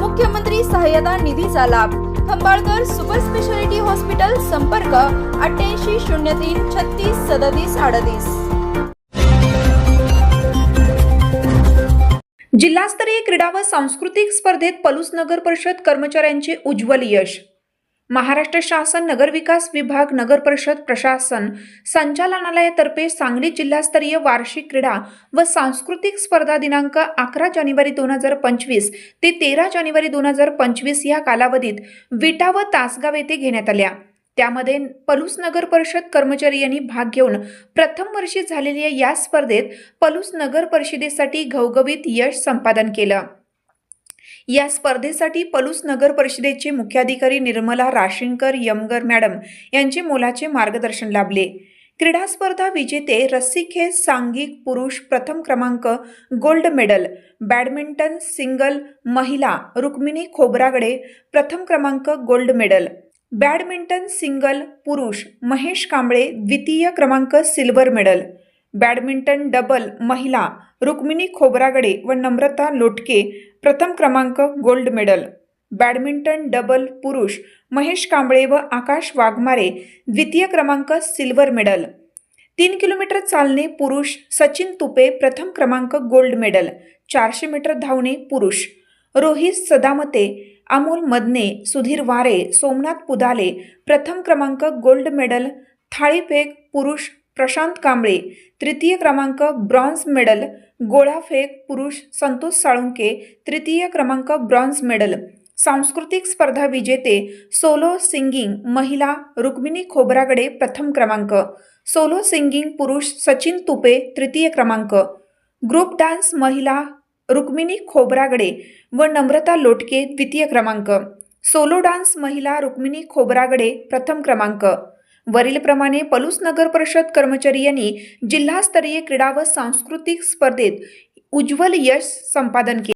मुख्यमंत्री सहाय्यता निधीचा लाभ. खंबाळकर सुपर स्पेशालिटी हॉस्पिटल संपर्क अठ्ठ्याऐंशी शून्य तीन छत्तीस सदतीस अडतीस. जिल्हास्तरीय क्रीडा व सांस्कृतिक स्पर्धेत पलूस नगर परिषद कर्मचाऱ्यांचे उज्ज्वल यश. महाराष्ट्र शासन नगरविकास विभाग नगर परिषद प्रशासन संचालनालयातर्फे सांगली जिल्हास्तरीय वार्षिक क्रीडा व सांस्कृतिक स्पर्धा दिनांक अकरा जानेवारी दोन हजार पंचवीस ते तेरा जानेवारी दोन हजार पंचवीस या कालावधीत विटा व तासगाव येथे घेण्यात आल्या. त्यामध्ये पलूस नगर परिषद कर्मचारी यांनी भाग घेऊन प्रथम वर्षी झालेल्या या स्पर्धेत पलूस नगर परिषदेसाठी घवघवीत यश संपादन केलं. या स्पर्धेसाठी पलूस नगर परिषदेचे मुख्याधिकारी निर्मला राशिंकर यमगर मॅडम यांचे मोलाचे मार्गदर्शन लाभले. क्रीडा स्पर्धा विजेते रस्सीखेच सांघिक पुरुष प्रथम क्रमांक गोल्ड मेडल बॅडमिंटन सिंगल महिला रुक्मिणी खोब्रागडे प्रथम क्रमांक गोल्ड मेडल बॅडमिंटन सिंगल पुरुष महेश कांबळे द्वितीय क्रमांक सिल्वर मेडल. बॅडमिंटन डबल महिला रुक्मिणी खोब्रागडे व नम्रता लोटके प्रथम क्रमांक गोल्ड मेडल. बॅडमिंटन डबल पुरुष महेश कांबळे व आकाश वाघमारे द्वितीय क्रमांक सिल्वर मेडल. तीन किलोमीटर चालणे पुरुष सचिन तुपे प्रथम क्रमांक गोल्ड मेडल. चारशे मीटर धावणे पुरुष रोहित सदामते अमोल मदने सुधीर वारे सोमनाथ पुदाले प्रथम क्रमांक गोल्ड मेडल. थाळीफेक पुरुष प्रशांत कांबळे. तृतीय क्रमांक ब्रॉन्झ मेडल. गोळाफेक पुरुष संतोष साळुंके. तृतीय क्रमांक ब्रॉन्झ मेडल. सांस्कृतिक स्पर्धा विजेते सोलो सिंगिंग महिला रुक्मिणी खोबरागडे प्रथम क्रमांक. सोलो सिंगिंग पुरुष सचिन तुपे तृतीय क्रमांक. ग्रुप डान्स महिला रुक्मिणी खोबरागडे व नम्रता लोटके द्वितीय क्रमांक. सोलो डान्स महिला रुक्मिणी खोबरागडे प्रथम क्रमांक. वरीलप्रमाणे पलूस नगर परिषद कर्मचारी यांनी जिल्हास्तरीय क्रीडा व सांस्कृतिक स्पर्धेत उज्ज्वल यश संपादन केले.